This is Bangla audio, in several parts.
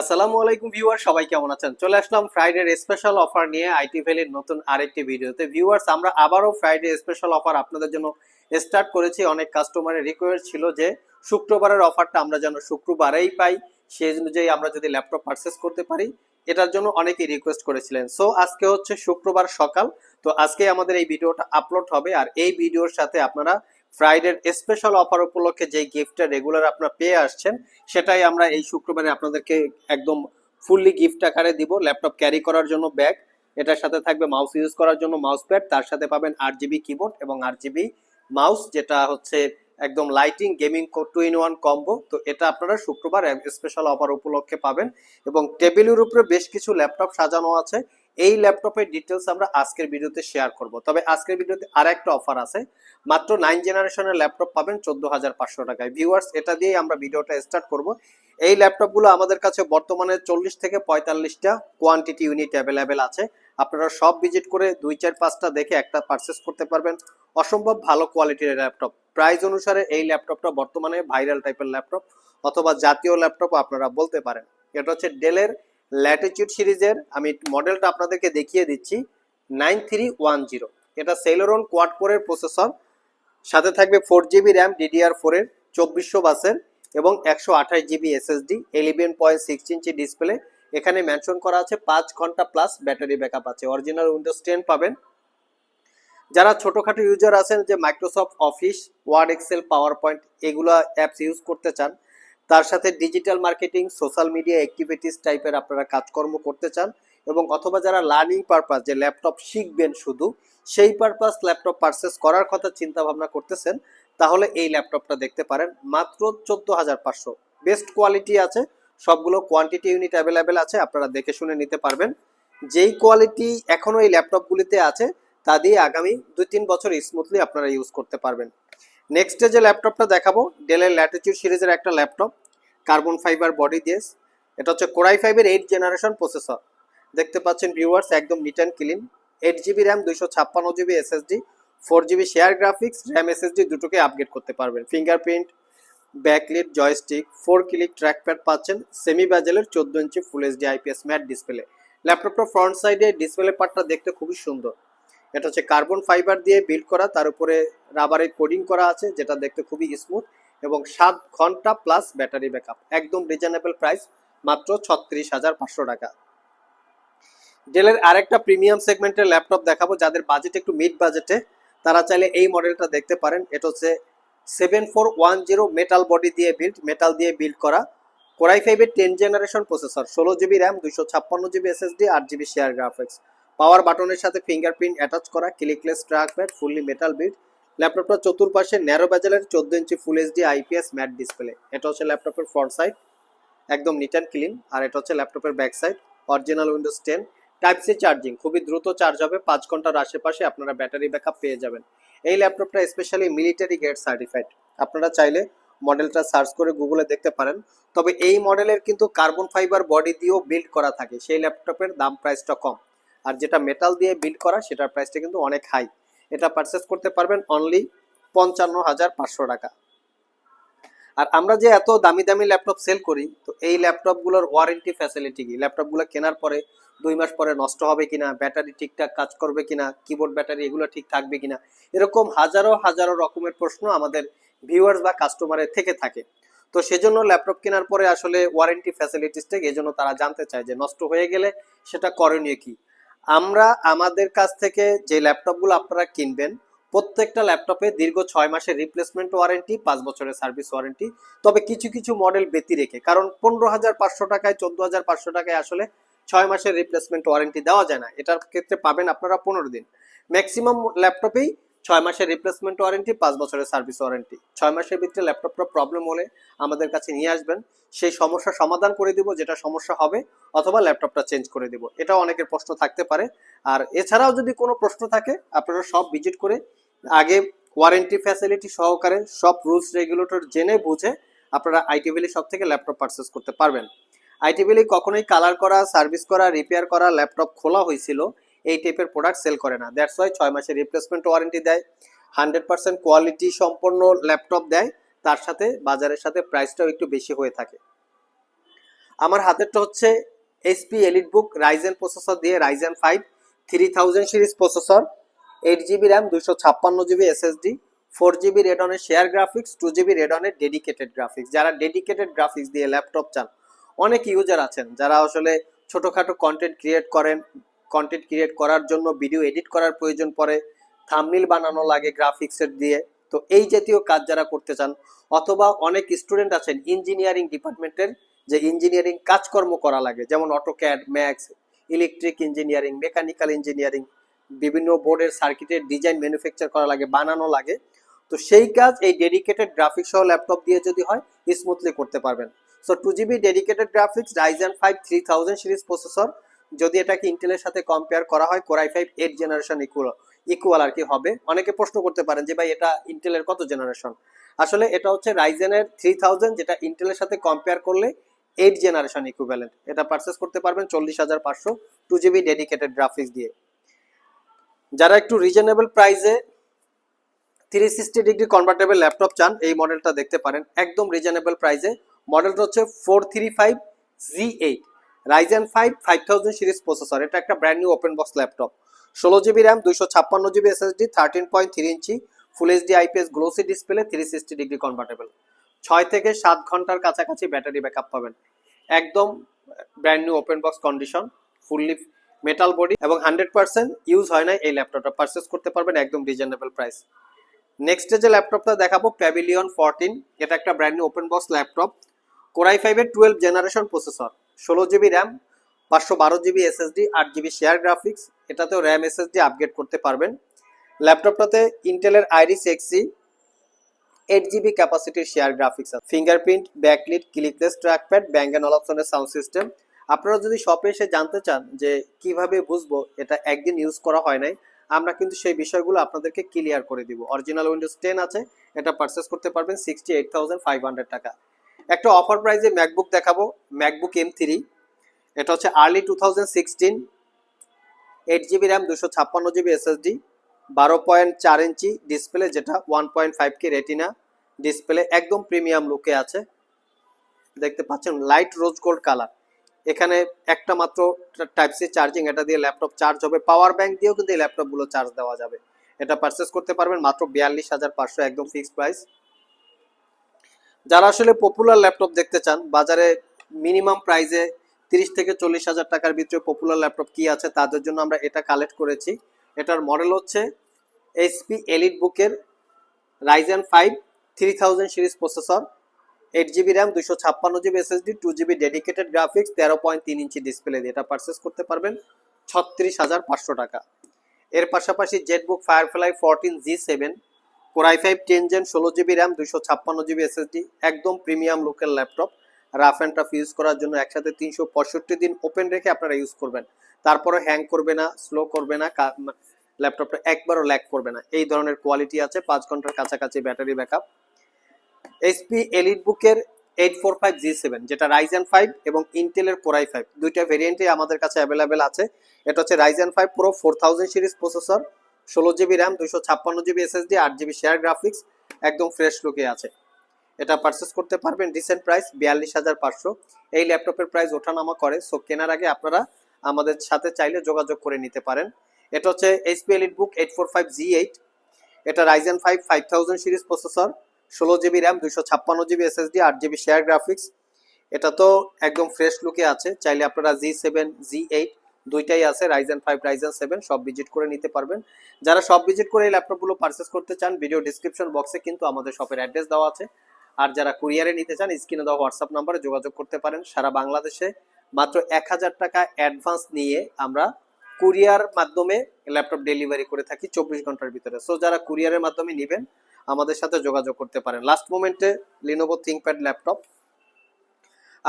আসসালামু আলাইকুম ভিউয়ার সবাই কেমন আছেন? চলে আসলাম ফ্রাইডের স্পেশাল অফার নিয়ে আইটি ভ্যালির নতুন আরেকটি ভিডিওতে। ভিউয়ার্স, আমরা আবারও ফ্রাইডে স্পেশাল অফার আপনাদের জন্য স্টার্ট করেছি। অনেক কাস্টমারের রিকোয়েস্ট ছিল যে শুক্রবারের অফারটা আমরা যেন শুক্রবারেই পাই, সেই অনুযায়ী আমরা যদি ল্যাপটপ পারচেস করতে পারি, এটার জন্য অনেকেই রিকোয়েস্ট করেছিলেন। সো আজকে হচ্ছে শুক্রবার সকাল। তো আজকে আমাদের এই ভিডিওটা আপলোড হবে। আর এই ভিডিওর সাথে আপনারা ফ্রাইডের স্পেশাল অফার উপলক্ষে যে গিফটটা রেগুলার আপনারা পেয়ে আসছেন, সেটাই আমরা এই শুক্রবারে আপনাদেরকে একদম ফুললি গিফট আকারে দিব ল্যাপটপ ক্যারি করার জন্য ব্যাগ এটার সাথে থাকবে মাউস ইউজ করার জন্য মাউস প্যাড তার সাথে পাবেন আট জিবি কিবোর্ড এবং আট জিবি মাউস যেটা হচ্ছে একদম lighting gaming two in one combo তো এটা আপনারা শুক্রবার স্পেশাল অফার উপলক্ষে পাবেন এবং টেবিলের উপরে বেশ কিছু ল্যাপটপ সাজানো আছে। এই ল্যাপটপের ডিটেলস আমরা আজকের ভিডিওতে শেয়ার করব। তবে আজকের ভিডিওতে আর একটা অফার আছে। মাত্র নাইন জেনারেশনের ল্যাপটপ পাবেন চোদ্দ হাজার পাঁচশো টাকায়। ভিউয়ার্স এটা দিয়েই আমরা ভিডিওটা স্টার্ট করব। এই ল্যাপটপগুলো আমাদের কাছে বর্তমানে চল্লিশ থেকে পঁয়তাল্লিশটা কোয়ান্টিটি ইউনিট অ্যাভেলেবেল আছে। আপনারা সব ভিজিট করে দুই, চার, পাঁচটা দেখে একটা পারচেস করতে পারবেন। অসম্ভব ভালো কোয়ালিটির ল্যাপটপ প্রাইস অনুসারে এই ল্যাপটপটা বর্তমানে ভাইরাল টাইপের ল্যাপটপ অথবা জাতীয় ল্যাপটপ আপনারা বলতে পারেন। এটা হচ্ছে ডেলের ল্যাটিচিউড সিরিজের, আমি মডেলটা আপনাদেরকে দেখিয়ে দিচ্ছি নাইন থ্রি ওয়ান জিরো এটা সেলোরন কোয়াড কোরের প্রসেসর সাথে থাকবে ফোর জিবি র্যাম ডিডিআর ফোরের চব্বিশশো বাসের এবং একশো আঠাশ GB SSD eleven point six inch display এখানে মেনশন করা আছে পাঁচ ঘণ্টা প্লাস ব্যাটারি ব্যাকআপ আছে। অরিজিনাল উইন্ডোজ টেন পাবেন। যারা ছোটোখাটো ইউজার আছেন যে Microsoft Office Word Excel PowerPoint এগুলো অ্যাপস ইউজ করতে চান তার সাথে digital marketing social media activities টাইপের আপনারা কাজকর্ম করতে চান এবং অথবা যারা লার্নিং পারপাস যে ল্যাপটপ শিখবেন শুধু, সেই পারপাস ল্যাপটপ পারচেস করার কথা চিন্তা ভাবনা করতেছেন, তাহলে এই ল্যাপটপটা দেখতে পারেন। মাত্র চোদ্দ হাজার পাঁচশো। বেস্ট কোয়ালিটি আছে, সবগুলো কোয়ান্টিটি ইউনিট অ্যাভেলেবেল আছে, আপনারা দেখে শুনে নিতে পারবেন। যেই কোয়ালিটি এখনও এই ল্যাপটপগুলিতে আছে, তা দিয়ে আগামী দুই তিন বছর স্মুথলি আপনারা ইউজ করতে পারবেন। নেক্সটে যে ল্যাপটপটা দেখাবো ডেলের ল্যাটিচিউড সিরিজের একটা ল্যাপটপ কার্বন ফাইবার বডি দিয়ে এটা হচ্ছে কোরাই ফাইভের এইট জেনারেশন প্রসেসর দেখতে পাচ্ছেন ভিউয়ার্স একদম neat and clean eight GB RAM দুইশো ছাপ্পান্ন GB SSD four GB share graphics RAM SSD দুটোকে আপগ্রেড করতে পারবেন। Fingerprint backlit joystick four click trackpad পাচ্ছেন সেমি ব্যাজেলের চোদ্দ inch full HD IPS matte display ল্যাপটপটা ফ্রন্ট সাইডে ডিসপ্লে পার্টটা দেখতে খুবই সুন্দর। এটা হচ্ছে কার্বন ফাইবার দিয়ে বিল্ড করা, তার উপরে রাবারের কোডিং করা আছে, যেটা দেখতে খুবই স্মুথ এবং সাত ঘণ্টা প্লাস ব্যাটারি ব্যাকআপ একদম রিজনেবল প্রাইস মাত্র ছত্রিশ হাজার পাঁচশো টাকা। ডেলের আরেকটা প্রিমিয়াম সেগমেন্টের ল্যাপটপ দেখাবো, যাদের বাজেট একটু মিড বাজেটে তারা চাইলে এই মডেলটা দেখতে পারেন। এটা হচ্ছে seven four one zero metal body দিয়ে বিল্ড মেটাল দিয়ে বিল্ড করা। কোরাই ফাইভের টেন জেনারেশন প্রসেসর ষোলো জিবি র্যাম দুইশো ছাপ্পান্ন জিবি এসএসডি আট জিবি শেয়ার গ্রাফিক্স পাওয়ার বাটনের সাথে ফিঙ্গারপ্রিন্ট অ্যাটাচ করা, clickless trackpad fully metal build ল্যাপটপটা চতুর্পাশে ন্যারো ব্যাজেলের চোদ্দ ইঞ্চি full HD IPS matte display এটা হচ্ছে ল্যাপটপের ফ্রন্ট সাইড একদম নিট অ্যান্ড ক্লিন আর এটা হচ্ছে ল্যাপটপের back side original Windows ten type C charging খুবই দ্রুত চার্জ হবে, পাঁচ ঘণ্টার আশেপাশে আপনারা ব্যাটারি ব্যাকআপ পেয়ে যাবেন। এই ল্যাপটপটা স্পেশালি মিলিটারি গেট সার্টিফাইড আপনারা চাইলে মডেলটা সার্চ করে গুগলে দেখতে পারেন। তবে এই মডেলের কিন্তু কার্বন ফাইবার বডি দিয়েও বিল্ড করা থাকে। সেই ল্যাপটপের দাম প্রাইসটা কম। আর যেটা মেটাল দিয়ে বিল্ড করা, সেটার প্রাইসটা কিন্তু অনেক হাই এটা পারচেস করতে পারবেন অনলি পঞ্চান্ন হাজার পাঁচশো টাকা। আর আমরা যে এত দামি দামি ল্যাপটপ সেল করি, তো এই ল্যাপটপগুলোর ওয়ারেন্টি ফ্যাসিলিটি কি? ল্যাপটপগুলো কেনার পরে দুই মাস পরে নষ্ট হবে কিনা ব্যাটারি ঠিকঠাক কাজ করবে কিনা কিবোর্ড ব্যাটারি এগুলো ঠিক থাকবে কিনা, এরকম হাজারো হাজারো রকমের প্রশ্ন আমাদের ভিউয়ার্স বা কাস্টমারের থেকে থাকে। তো সেজন্য ল্যাপটপ কেনার পরে আসলে ওয়ারেন্টি ফ্যাসিলিটিসটা এই জন্য তারা জানতে চায় যে নষ্ট হয়ে গেলে সেটা করণীয় কি? আমরা আমাদের কাছ থেকে যে ল্যাপটপগুলো আপনারা কিনবেন, প্রত্যেকটা ল্যাপটপে দীর্ঘ ছয় মাসের রিপ্লেসমেন্ট ওয়ারেন্টি পাঁচ বছরের সার্ভিস ওয়ারেন্টি তবে কিছু কিছু মডেল ব্যতি রেখে, কারণ পনেরো হাজার পাঁচশো টাকায়, চোদ্দ হাজার পাঁচশো টাকায় আসলে ছয় মাসের রিপ্লেসমেন্ট ওয়ারেন্টি দেওয়া যায় না। এটার ক্ষেত্রে পাবেন আপনারা পনেরো দিন। ম্যাক্সিমাম ল্যাপটপেই ছয় মাসের রিপ্লেসমেন্ট ওয়ারেন্টি পাঁচ বছরের সার্ভিস ওয়ারেন্টি ছয় মাসের ভিতরে ল্যাপটপটা প্রবলেম হলে আমাদের কাছে নিয়ে আসবেন। সেই সমস্যা সমাধান করে দিব, যেটা সমস্যা হবে, অথবা ল্যাপটপটা চেঞ্জ করে দিব। এটাও অনেকের প্রশ্ন থাকতে পারে। আর এছাড়াও যদি কোনো প্রশ্ন থাকে, আপনারা সব ভিজিট করে আগে ওয়ারেন্টি ফ্যাসিলিটি সহকারে সব রুলস রেগুলেটর জেনে বুঝে আপনারা আইটি সব থেকে ল্যাপটপ পারচেস করতে পারবেন। আইটি ভ্যালি কখনোই কালার করা সার্ভিস করা রিপেয়ার করা ল্যাপটপ খোলা হয়েছিল। এই টাইপের প্রোডাক্ট সেল করে না। দ্যাটস ওয়াই ছয় মাসের রিপ্লেসমেন্ট ওয়ারেন্টি দেয় হান্ড্রেড পার্সেন্ট কোয়ালিটি সম্পন্ন ল্যাপটপ দেয়, তার সাথে বাজারের সাথে প্রাইসটাও একটু বেশি হয়ে থাকে। আমার হাতেরটা হচ্ছে SP Elite Book Ryzen processor দিয়ে Ryzen five three thousand series processor eight GB RAM দুশো ছাপ্পান্ন জিবি এসএসডি ফোর জিবি রেডনের শেয়ার গ্রাফিক্স টু জিবি রেডনের ডেডিকেটেড গ্রাফিক্স যারা ডেডিকেটেড গ্রাফিক্স দিয়ে ল্যাপটপ চান অনেক ইউজার আছেন যারা আসলে ছোটোখাটো কন্টেন্ট ক্রিয়েট করেন কন্টেন্ট ক্রিয়েট করার জন্য ভিডিও এডিট করার প্রয়োজন পড়ে থামনিল বানানো লাগে গ্রাফিক্সের দিয়ে। তো এই জাতীয় কাজ যারা করতে চান, অথবা অনেক স্টুডেন্ট আছেন ইঞ্জিনিয়ারিং ডিপার্টমেন্টের যে ইঞ্জিনিয়ারিং কাজকর্ম করা লাগে, যেমন AutoCAD Max electric engineering mechanical engineering বিভিন্ন বোর্ডের সার্কিটের ডিজাইন ম্যানুফ্যাকচার করা লাগে, বানানো লাগে। তো সেই কাজ এই ডেডিকেটেড গ্রাফিক্স সহ ল্যাপটপ দিয়ে যদি হয় স্মুথলি করতে পারবেন। So two GB dedicated graphics Ryzen five three thousand series processor যদি এটাকে ইন্টেলের সাথে কম্পেয়ার করা হয় Core i five eight generation equal equal আর কি হবে। অনেকে প্রশ্ন করতে পারেন যে, ভাই, এটা ইন্টেলের কত জেনারেশন আসলে এটা হচ্ছে রাইজেনের থ্রি থাউজেন্ড যেটা ইন্টেলের সাথে কম্পেয়ার করলে এইট জেনারেশন ইকুইভ্যালেন্ট এটা পারচেস করতে পারবেন চল্লিশ হাজার পাঁচশো টু জিবি ডেডিকেটেড গ্রাফিক্স দিয়ে। যারা একটু রিজনেবল প্রাইসে three sixty degree convertible laptop চান, এই মডেলটা দেখতে পারেন। একদম রিজনেবল প্রাইসে মডেলটা হচ্ছে four three five G eight Ryzen five five thousand series processor এটা একটা brand new open box laptop ষোলো জিবি র্যাম দুইশো ছাপ্পান্ন GB SSD thirteen point three ইঞ্চি full HD IPS glossy display three sixty degree convertible ছয় থেকে সাত ঘণ্টার কাছাকাছি ব্যাটারি ব্যাকআপ পাবেন। একদম brand new open box condition fully metal body এবং হান্ড্রেড পার্সেন্ট ইউজ হয় না এই ল্যাপটপটা পারচেস করতে পারবেন একদম রিজনেবল প্রাইস নেক্সট যে ল্যাপটপটা দেখাবো প্যাভিলিয়ন ফোরটিন এটা একটা brand new open box laptop Core i ফাইভের টুয়েলভ জেনারেশন প্রসেসর ষোলো জিবি র্যাম পাঁচশো বারো জিবি এসএসডি আট জিবি শেয়ার গ্রাফিক্স এটাতেও র্যাম এসএসডি আপগ্রেড করতে পারবেন। ল্যাপটপটাতে ইন্টেলের আইরিস এক্সি এইট জিবি ক্যাপাসিটির শেয়ার গ্রাফিক্স আছে। Fingerprint backlit clickless trackpad Bang and অপশনের সাউন্ড সিস্টেম আপনারা যদি শপে এসে জানতে চান যে কীভাবে বুঝব, এটা একদিন ইউজ করা হয় নাই, আমরা কিন্তু সেই বিষয়গুলো আপনাদেরকে ক্লিয়ার করে দিব। অরিজিনাল উইন্ডোজ টেন আছে, এটা পারচেস করতে পারবেন sixty eight thousand five hundred টাকা। একটা অফার প্রাইসে ম্যাকবুক দেখাবো ম্যাকবুক এম থ্রি এটা হচ্ছে early two thousand sixteen eight GB RAM দুশো ছাপ্পান্ন জিবি এসএসডি বারো পয়েন্ট চার ইঞ্চি ডিসপ্লে যেটা one point five K Retina display একদম প্রিমিয়াম লুকে আছে। দেখতে পাচ্ছেন লাইট রোজ গোল্ড কালার এখানে একটা মাত্র টাইপ সি চার্জিং এটা দিয়ে ল্যাপটপ চার্জ হবে। পাওয়ার ব্যাংক দিয়েও কিন্তু এই ল্যাপটপগুলো চার্জ দেওয়া যাবে। এটা পারচেস করতে পারবেন মাত্র বিয়াল্লিশ হাজার পাঁচশো একদম ফিক্সড প্রাইস যারা আসলে পপুলার ল্যাপটপ দেখতে চান, বাজারে মিনিমাম প্রাইসে তিরিশ থেকে চল্লিশ হাজার টাকার ভিতরে পপুলার ল্যাপটপ কি আছে তাদের জন্য আমরা এটা কালেক্ট করেছি। এটার মডেল হচ্ছে এইচপি এলিট বুকের Ryzen five three thousand series processor eight GB RAM দুশো ছাপ্পান্ন GB SSD two GB dedicated graphics তেরো পয়েন্ট তিন ইঞ্চি ডিসপ্লে দিয়ে এটা পারচেস করতে পারবেন। ছত্রিশ হাজার পাঁচশো টাকা। এর পাশাপাশি ZBook Firefly fourteen G seven Core i five ten gen ষোলো জিবি র্যাম দুশো ছাপ্পান্ন জিবি এসএসডি একদম প্রিমিয়াম লুকের laptop rough and tough use করার জন্য একসাথে তিনশো পঁয়ষট্টি দিন ওপেন রেখে আপনারা ইউজ করবেন। তারপরে হ্যাং করবে না স্লো করবে না ল্যাপটপটা একবারও ল্যাক করবে না। এই ধরনের কোয়ালিটি আছে, পাঁচ ঘণ্টার কাছাকাছি ব্যাটারি ব্যাকআপ এইচপি এলিট বুকের eight four five G seven যেটা রাইজেন ফাইভ এবং ইন্টেলের কোরাই ফাইভ দুইটা ভেরিয়েন্টই আমাদের কাছে অ্যাভেলেবেল আছে। এটা হচ্ছে Ryzen five Pro four thousand series processor ষোলো জিবি র্যাম দুশো ছাপ্পান্ন জিবি এসএসডি আট জিবি শেয়ার গ্রাফিক্স একদম ফ্রেশ লুকে আছে। এটা পারচেস করতে পারবেন রিসেন্ট প্রাইস বিয়াল্লিশ হাজার পাঁচশো। এই ল্যাপটপের প্রাইস ওঠানামা করে সো কেনার আগে আপনারা আমাদের সাথে চাইলে যোগাযোগ করে নিতে পারেন। এটা হচ্ছে HP Elite Book eight four five G eight এটা Ryzen five five thousand series processor ষোলো জিবি র্যাম দুশো ছাপ্পান্ন জিবি এসএসডি আট জিবি শেয়ার গ্রাফিক্স এটা তো একদম ফ্রেশ লুকে আছে, চাইলে আপনারা জি সেভেন জি এইট দুইটাই আছে রাইজেন ফাইভ রাইজেন সেভেন সব ভিজিট করে নিতে পারবেন। যারা সব ভিজিট করে এই ল্যাপটপগুলো পারচেস করতে চান ভিডিও ডিসক্রিপশন বক্সে কিন্তু আমাদের শপের অ্যাড্রেস দেওয়া আছে। আর যারা কুরিয়ারে নিতে চান স্ক্রিনে দেওয়া হোয়াটসঅ্যাপ নাম্বারে যোগাযোগ করতে পারেন। সারা বাংলাদেশে মাত্র এক হাজার টাকা অ্যাডভান্স নিয়ে আমরা কুরিয়ার মাধ্যমে ল্যাপটপ ডেলিভারি করে থাকি চব্বিশ ঘণ্টার ভিতরে। সো যারা কুরিয়ারের মাধ্যমে নেবেন, আমাদের সাথে যোগাযোগ করতে পারেন। লাস্ট মোমেন্টে লিনোভো থিঙ্কপ্যাড ল্যাপটপ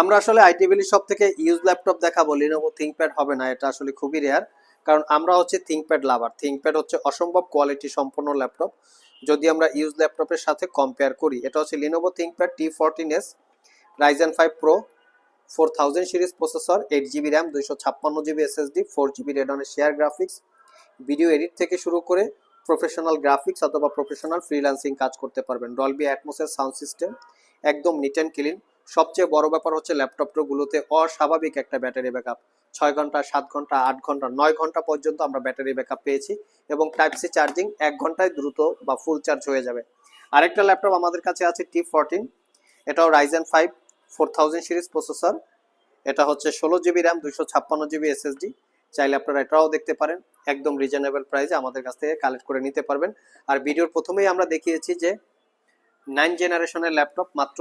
আমরা আসলে আইটি ভ্যালি শপ থেকে ইউজ ল্যাপটপ দেখাবো। লিনোভো থিঙ্কপ্যাড হবে না, এটা আসলে খুবই রেয়ার কারণ আমরা হচ্ছে থিঙ্কপ্যাড লাভার থিঙ্কপ্যাড হচ্ছে অসম্ভব কোয়ালিটি সম্পন্ন ল্যাপটপ যদি আমরা ইউজ ল্যাপটপের সাথে কম্পেয়ার করি, এটা হচ্ছে Lenovo ThinkPad T fourteen S Ryzen five Pro four thousand series processor eight GB RAM দুইশো ছাপ্পান্ন জিবি এসএসডি ফোর জিবি রেডনের শেয়ার গ্রাফিক্স ভিডিও এডিট থেকে শুরু করে প্রফেশনাল গ্রাফিক্স অথবা প্রফেশনাল ফ্রিল্যান্সিং কাজ করতে পারবেন। ডলবি অ্যাটমোসের সাউন্ড সিস্টেম একদম নিট অ্যান্ড ক্লিন সবচেয়ে বড় ব্যাপার হচ্ছে ল্যাপটপগুলোতে অস্বাভাবিক একটা ব্যাটারি ব্যাকআপ। ছয় ঘণ্টা, সাত ঘণ্টা, আট ঘণ্টা, নয় ঘণ্টা পর্যন্ত আমরা ব্যাটারি ব্যাকআপ পেয়েছি এবং টাইপ সি চার্জিং এক ঘন্টায় দ্রুত বা ফুল চার্জ হয়ে যাবে। আরেকটা ল্যাপটপ আমাদের কাছে আছে টি ফোরটিন এটাও Ryzen five four thousand series processor এটা হচ্ছে ষোলো জিবি র্যাম দুশো ছাপ্পান্ন জিবি এসএসডি চাইলে আপনারা এটাও দেখতে পারেন, একদম রিজনেবল প্রাইসে আমাদের কাছ থেকে কালেক্ট করে নিতে পারবেন। আর ভিডিওর প্রথমেই আমরা দেখিয়েছি যে নাইন জেনারেশনের ল্যাপটপ মাত্র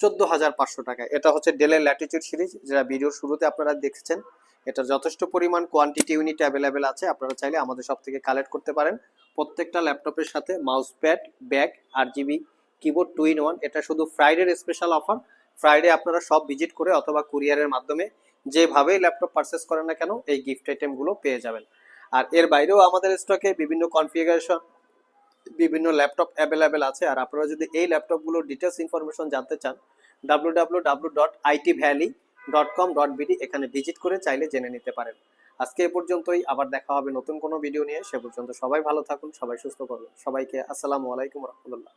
চোদ্দ হাজার পাঁচশো টাকা। এটা হচ্ছে ডেলের ল্যাটিটিউড সিরিজ যেটা ভিডিওর শুরুতে আপনারা দেখছেন। এটা যথেষ্ট পরিমাণ কোয়ান্টিটি ইউনিট অ্যাভেলেবেল আছে। আপনারা চাইলে আমাদের সব থেকে কালেক্ট করতে পারেন। প্রত্যেকটা ল্যাপটপের সাথে mouse pad bag R GB keyboard two in one এটা শুধু ফ্রাইডের স্পেশাল অফার ফ্রাইডে আপনারা সব ভিজিট করে অথবা কুরিয়ারের মাধ্যমে যেভাবেই ল্যাপটপ পারচেস করেন না কেন, এই গিফট আইটেমগুলো পেয়ে যাবেন। আর এর বাইরেও আমাদের স্টকে বিভিন্ন কনফিগারেশন বিভিন্ন ল্যাপটপ অ্যাভেলেবেল আছে। আর আপনারা যদি এই ল্যাপটপগুলোর ডিটেলস ইনফরমেশন জানতে চান W dot IT Valley dot com dot BD এখানে ভিজিট করে চাইলে জেনে নিতে পারেন। আজকে এ পর্যন্তই, আবার দেখা হবে নতুন কোনো ভিডিও নিয়ে। সে পর্যন্ত সবাই ভালো থাকুন, সবাই সুস্থ করুন। সবাইকে আসসালামু আলাইকুম রহমতুল্লাহ।